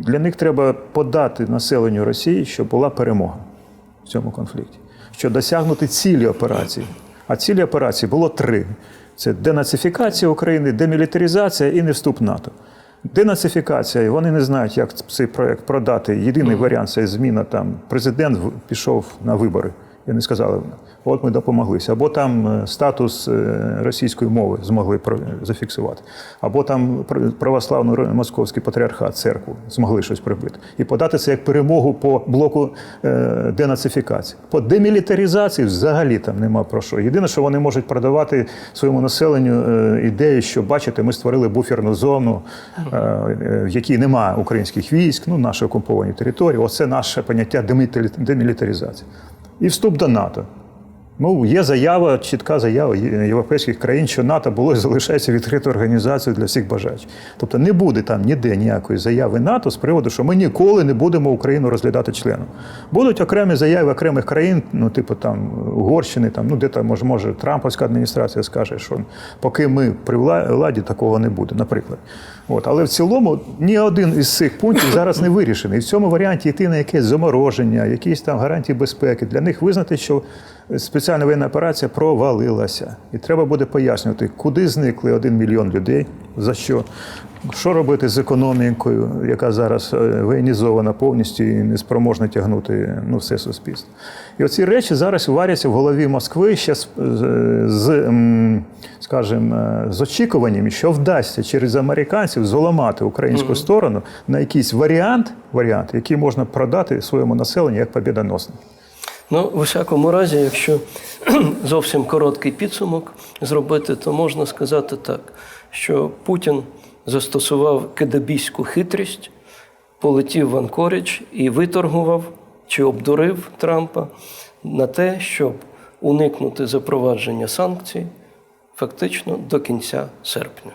для них треба подати населенню Росії, щоб була перемога в цьому конфлікті, щоб досягнути цілі операції. А цілі операції було три: це денацифікація України, демілітаризація і не вступ НАТО. Денацифікація, і вони не знають, як цей проект продати. Єдиний варіант це зміна там. Президент пішов на вибори. І вони сказали, от ми допомоглися. Або там е, статус е, російської мови змогли зафіксувати, або там пр- православну московський патріархат, церкву змогли щось прибити. І подати це як перемогу по блоку е, денацифікації. По демілітаризації взагалі там нема про що. Єдине, що вони можуть продавати своєму населенню ідею, що бачите, ми створили буферну зону, в якій немає українських військ, ну наші окуповані території. Оце наше поняття демілітаризації. І вступ до НАТО. Ну, є заява, чітка заява європейських країн, що НАТО було і залишається відкритою організацією для всіх бажаючих. Тобто не буде там ніде ніякої заяви НАТО з приводу, що ми ніколи не будемо Україну розглядати членом. Будуть окремі заяви окремих країн, ну типу там Угорщини, там ну де там може, може Трампівська адміністрація скаже, що поки ми при владі такого не буде, наприклад. От, але в цілому ні один із цих пунктів зараз не вирішений. І в цьому варіанті йти на якесь замороження, якісь там гарантії безпеки. Для них визнати, що спеціальна воєнна операція провалилася. І треба буде пояснювати, куди зникли один мільйон людей, за що. Що робити з економікою, яка зараз е, воєнізована повністю і не спроможна тягнути ну, все суспільство? І оці речі зараз варяться в голові Москви ще з, з, скажімо, е, з очікуваннями, що вдасться через американців зламати українську сторону на якийсь варіант, варіант, який можна продати своєму населенню як побідоносний. Ну, у всякому разі, якщо зовсім короткий підсумок зробити, то можна сказати так, що Путін застосував кедабійську хитрість, полетів в Анкорідж і виторгував чи обдурив Трампа на те, щоб уникнути запровадження санкцій фактично до кінця серпня.